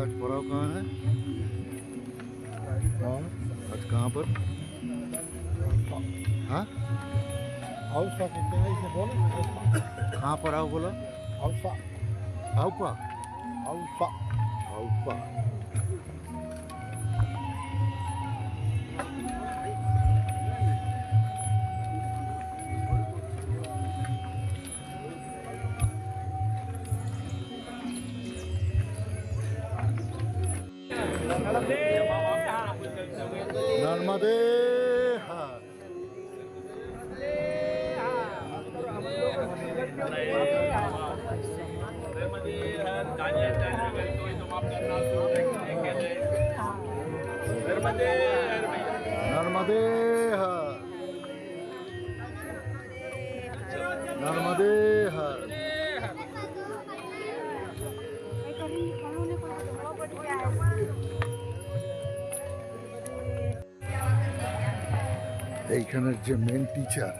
आज पड़ाव कहाँ है? आज कहाँ पर? हाँ? कहाँ पर? आओ बोला। आउपा आउपा आउपा औपा नर्मदे हाँ. नर्मदे এইখানের যে মেন টিচার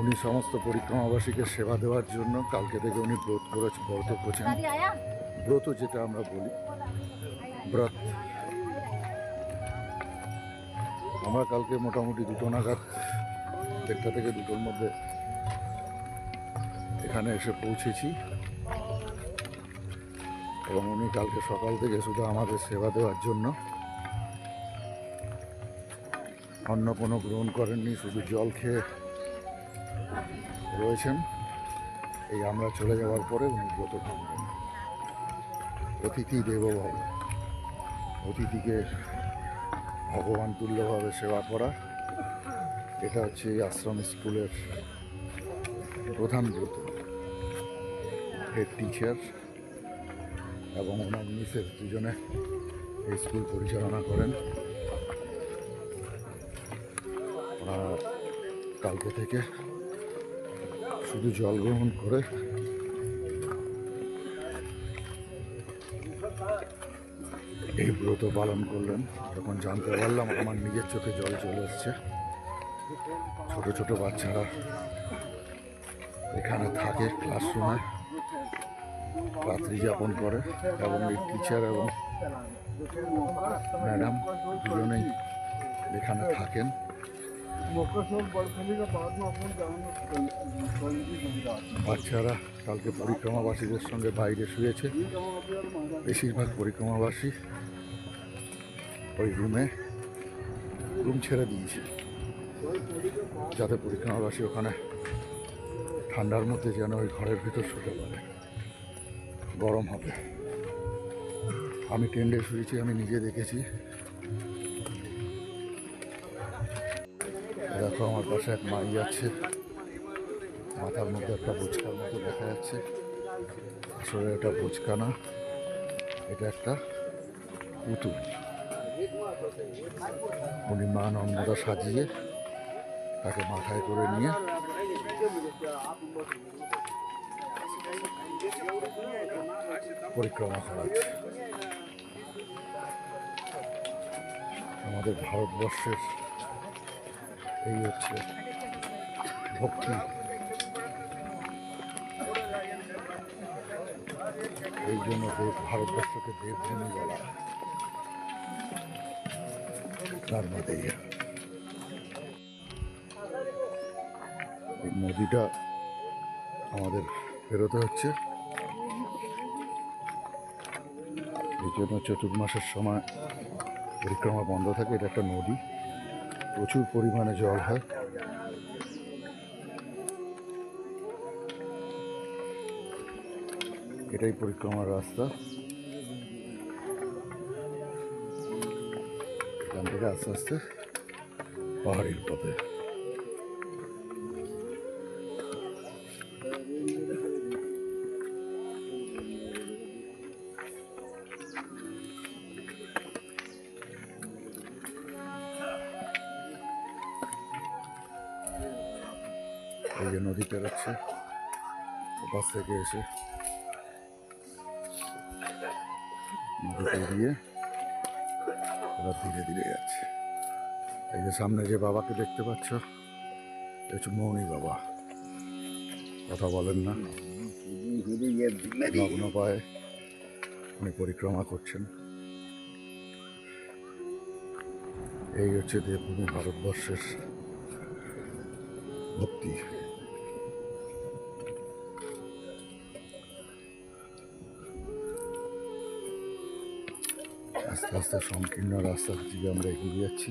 উনি সমস্ত পরিক্রমাবাসীকে সেবা দেওয়ার জন্য কালকে থেকে উনি ব্রত করেছে ব্রত করছেন। ব্রত যেটা আমরা বলি ব্রত। আমরা কালকে মোটামুটি দুটো নাগাদ দেড়টা থেকে দুটোর মধ্যে এখানে এসে পৌঁছেছি। এবং উনি কালকে সকাল থেকে শুধু আমাদের সেবা দেওয়ার জন্য অন্য কোনো গ্রহণ করেননি, শুধু জল খেয়ে রয়েছেন। এই আমরা চলে যাওয়ার পরে উনি ব্রত ভাঙবেন অতিথি দেবভাব, অতিথিকে ভগবান তুল্যভাবে সেবা করা, এটা হচ্ছে এই আশ্রম স্কুলের প্রধান ব্রত। হেড টিচার এবং ওনার মিসেস দুজনে এই স্কুল পরিচালনা করেন। কালকে থেকে শুধু জল গ্রহণ করে এই ব্রত পালন করলেন। যখন জানতে পারলাম আমার নিজের চোখে জল চলে এসছে। ছোট ছোট বাচ্চারা এখানে থাকে ক্লাসরুমে রাত্রি যাপন করে এবং এই টিচার এবং ম্যাডাম দুজনেই এখানে থাকেন। বাচ্চারা কালকে পরিক্রমাবাসীদের সঙ্গে বাইরে শুয়েছে। বেশিরভাগ পরিক্রমাবাসী ওই রুমে রুম ছেড়ে দিয়েছে। যাতে পরিক্রমাবাসী ওখানে ঠান্ডার মধ্যে যেন ওই ঘরের ভিতর শুতে পারে। গরম হবে। আমি টেন্ডে শুয়েছি, আমি নিজে দেখেছি। দেখো, আমার পাশে এক মাই আছে। মাথার মধ্যে একটা বোচকার মতো দেখা যাচ্ছে। আসলে এটা বোচকা না এটা একটা পুতুল। উনি মা নর্মদা সাজিয়ে তাকে মাথায় করে নিয়ে পরিক্রমা করা হচ্ছে আমাদের ভারতবর্ষের এই হচ্ছে ভক্তি। এই জন্য দেব ভারতবর্ষকে দেবভূমি বলা। তার মধ্যে এই নদীটা আমাদের বেরোতে হচ্ছে। এই জন্য চতুর্মাসের সময় পরিক্রমা বন্ধ থাকে, এটা একটা নদী। প্রচুর পরিমাণে জল হয়। এটাই পরিক্রমার রাস্তা। এখান থেকে আস্তে আস্তে পাহাড়ির পথে। এই যে নদী পেরোচ্ছে ওপাশ থেকে এসে নদী পেরিয়ে ওরা ধীরে ধীরে যাচ্ছে। এই যে সামনে যে বাবাকে দেখতে পাচ্ছ হচ্ছে মৌনী বাবা। কথা বলেন না। নগ্ন পায়ে, উনি পরিক্রমা করছেন। এই হচ্ছে দেবভূমি ভারতবর্ষের ভক্তি। আস্তে সংকীর্ণ রাস্তা দিকে আমরা এগিয়ে যাচ্ছি।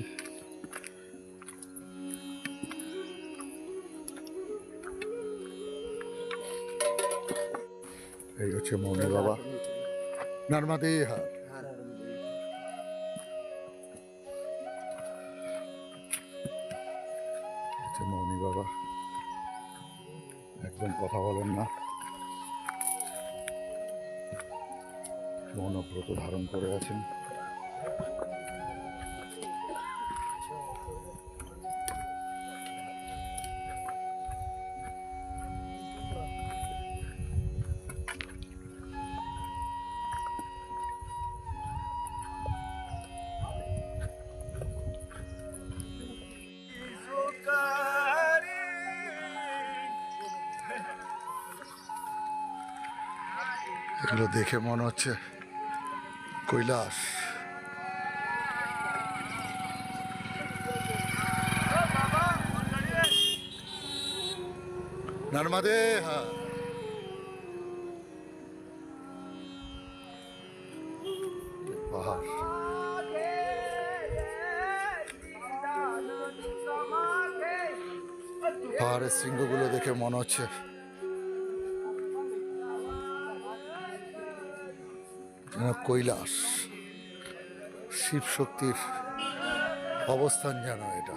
এই হচ্ছে মৌনী বাবা। নর্মাদে হার মৌনী বাবা। একদম কথা বলেন না। মৌনব্রত ধারণ করে আছেন। এগুলো দেখে মনে হচ্ছে কৈলাস। হ্যাঁ পাহাড় পাহাড়ের শৃঙ্গগুলো দেখে মনে হচ্ছে কৈলাস শিব শক্তির অবস্থান যেন এটা।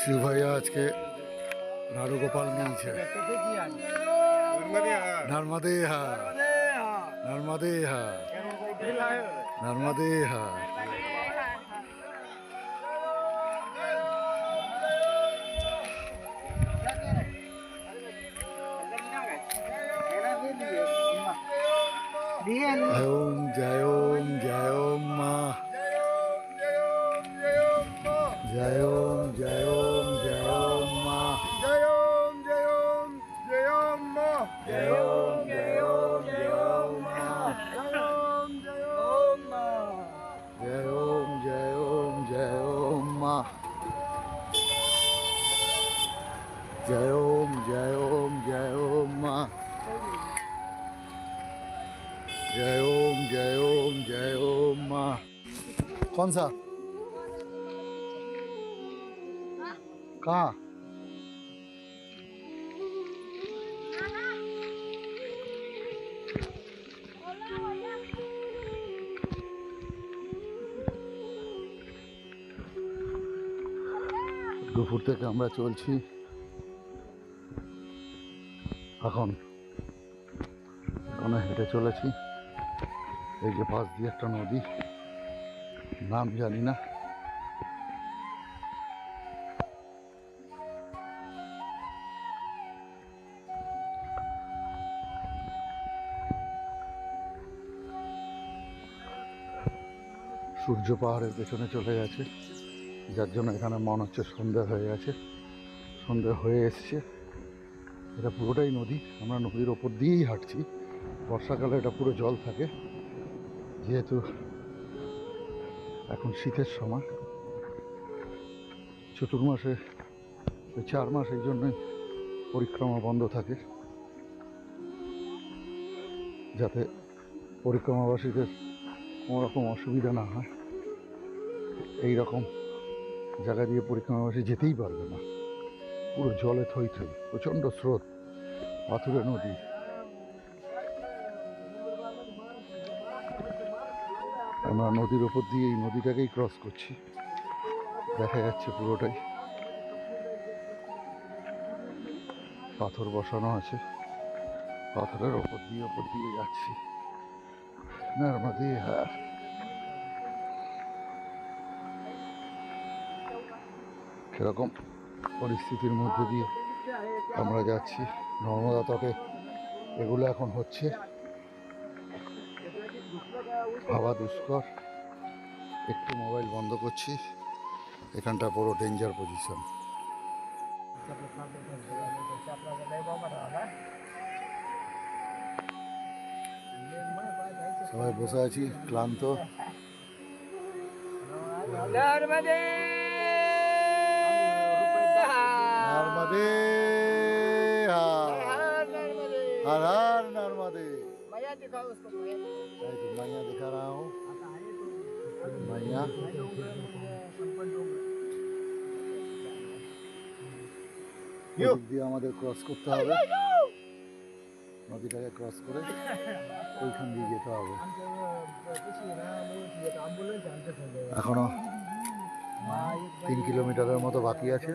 শিব ভাইয়া আজকে নারুগোপাল নিয়েছে। নর্মদে হা। নর্মদে হা। নর্মদে হা। ওম জয় ওম জয় ওম মা कौन सा कहाँ দুপুর থেকে আমরা চলছি এখন এখানে হেঁটে চলেছি এই যে পাশ দিয়ে একটা নদী নাম জানি না সূর্য পাহাড়ের পেছনে চলে গেছে। যার জন্য এখানে মনে হচ্ছে সন্ধ্যা হয়ে গেছে। সন্ধ্যা হয়ে এসছে। এটা পুরোটাই নদী। আমরা নদীর ওপর দিয়েই হাঁটছি। বর্ষাকালে এটা পুরো জল থাকে। যেহেতু এখন শীতের সময়। চতুর্মাসে চার মাস এই জন্যই পরিক্রমা বন্ধ থাকে। যাতে পরিক্রমাবাসীদের কোনো রকম অসুবিধা না হয়। এই রকম জায়গা দিয়ে পরিক্রমাবাসী যেতেই পারবে না। পুরো জলে থই থই, প্রচণ্ড স্রোত, পাথুরে নদী আমরা নদীর ওপর দিয়ে এই নদীটাকেই ক্রস করছি। দেখা যাচ্ছে পুরোটাই। পাথর বসানো আছে। পাথরের ওপর দিয়ে ওপর দিয়ে যাচ্ছি। নর্মদে হ্যাঁ। সেরকম পরিস্থিতির মধ্যে দিয়ে আমরা যাচ্ছি। নর্মদা তটে। এগুলো এখন হচ্ছে ভাবা দুষ্কর। একটু মোবাইল বন্ধ করছি। এখানটা পুরো ডেঞ্জার পজিশন সবাই বসে আছি ক্লান্ত। নর্মদে! নর্মদে! এই তো মাইয়া দেখা रहा हूँ মাইয়া ওদিক দিয়ে আমাদের ক্রস করতে হবে নদীটাকে ক্রস করে ওইখান দিয়ে যেতে হবে এখনো তিন কিলোমিটারের মতো বাকি আছে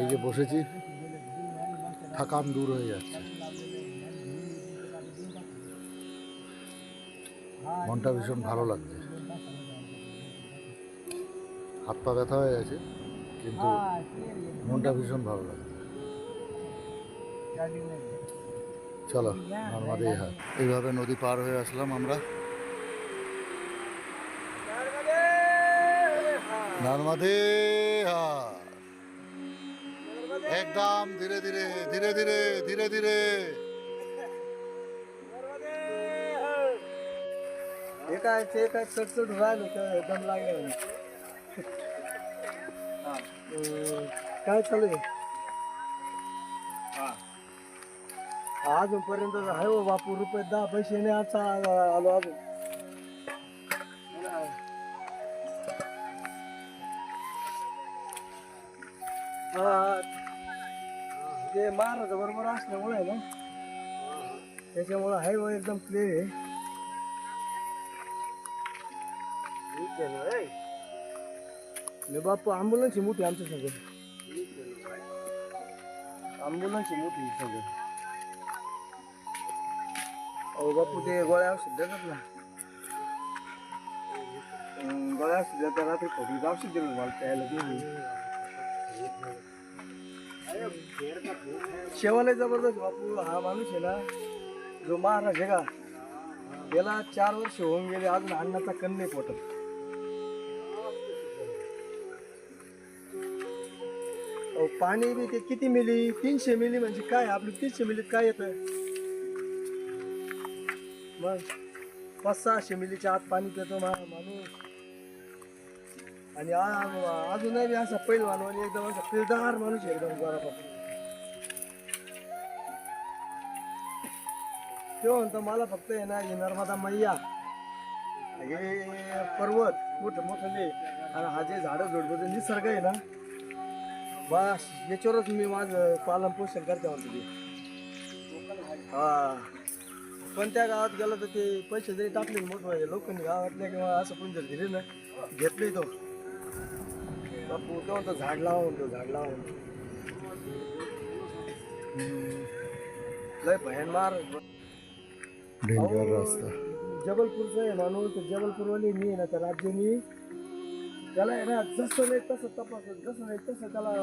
এই যে বসেছি থাকান দূর হয়ে যাচ্ছে। মনটা ভীষণ ভালো লাগছে। হাত পা ব্যথা হয়ে গেছে, কিন্তু মনটা ভীষণ ভালো লাগছে। চলো, নর্মাদে হাট। এইভাবে নদী পার হয়ে আসলাম আমরা। নর্মদে! एकदम धीरे धीरे धीरे धीरे धीरे धीरे. काय ते काय चटचट राहिलं तर दम लागलं काय चालू आहे? अजूनपर्यंत आहे हो बापू रुपये दहा पैसे नाही आता आलो अजून. ते महाराज बरोबर असल्यामुळे आहे ना. त्याच्यामुळे हायवे एकदम क्लिअर आहे. ले बापू ॲम्ब्युलन्स ही मोठी आमच्या सगळं ॲम्ब्युलन्स ही मोठी सगळं अहो बापू ते गोळ्या औषध देतात ना. गोळ्या औषध देतात रात्री खोकलीचं औषध दिलं मला प्यायला. ते शेवाला जबरदस्त बापू हा माणूस आहे ना जो महाराज आहे का याला चार वर्ष होऊन गेले अजून अन्नाचा कण नाही पोटत. अहो, पाणी बी ते किती मिली? तीनशे मिली म्हणजे काय? आपली तीनशे मिलीत काय येतं? मग पाच सहाशे मिलीच्या आत पाणी पितो माणूस. आणि आ- अजूनही बी असा पैलवान आणि एकदम असा पिळदार माणूस आहे एकदम बरोबर तो म्हणतो मला फक्त आहे ना नर्मदा मैया हे पर्वत मोठे मोठे आणि हा जे झाडं ते निसर्ग आहे ना बस याच्यावरच मी माझं पालन पोषण करते म्हणतो ते. हा. कोणत्या गावात गेलं तर ते पैसे जरी टाकले मोठं म्हणजे लोकांनी गावातल्या किंवा असं कोणी जर दिले ना घेतले तो. बापू तो म्हणतो झाड लावा म्हणतो झाड लावा म्हणतो हम्म. लय भयानमार डेंजर रास्ता जबलपूरचं आहे माणूस तर जबलपूरवाली मी आहे ना त्या राज्यानी त्याला आहे ना जसं नाही तसं तपासलं जसं नाही तसं त्याला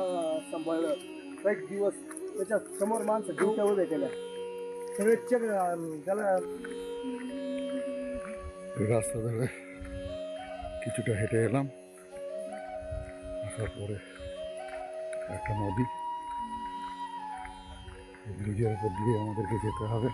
सांभाळलं एक दिवस त्याच्या समोर माणसं ड्युट्या उभ्या केल्या सगळे चेक त्याला এই রাস্তা ধরে কিছুটা হেঁটে এলাম আসার পরে একটা নদী ব্রিজের উপর দিয়ে আমাদেরকে যেতে হবে।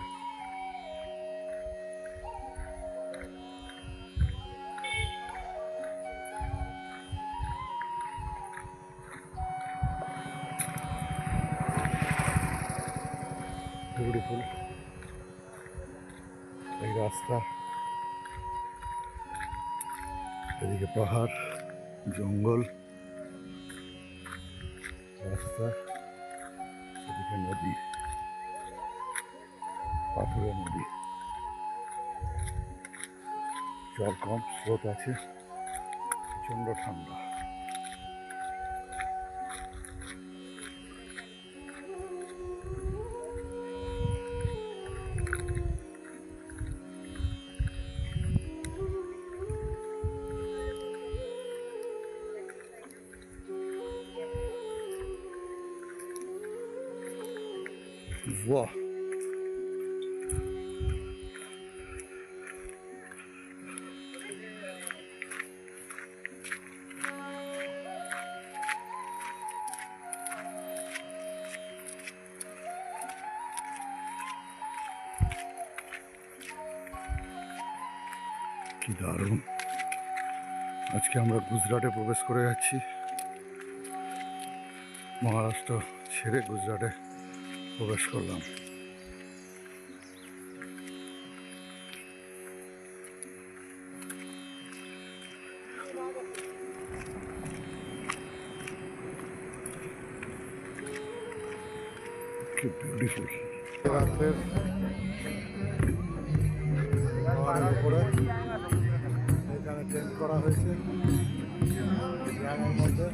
রাস্তা এদিকে নদী পাথরের নদী। জল কম স্রোত আছে প্রচণ্ড ঠান্ডা। বাহ কি দারুণ। আজকে আমরা গুজরাটে প্রবেশ করে যাচ্ছি। মহারাষ্ট্র ছেড়ে গুজরাটে। প্রবেশ করলাম। এখানে করা হয়েছে। গ্রামের মধ্যে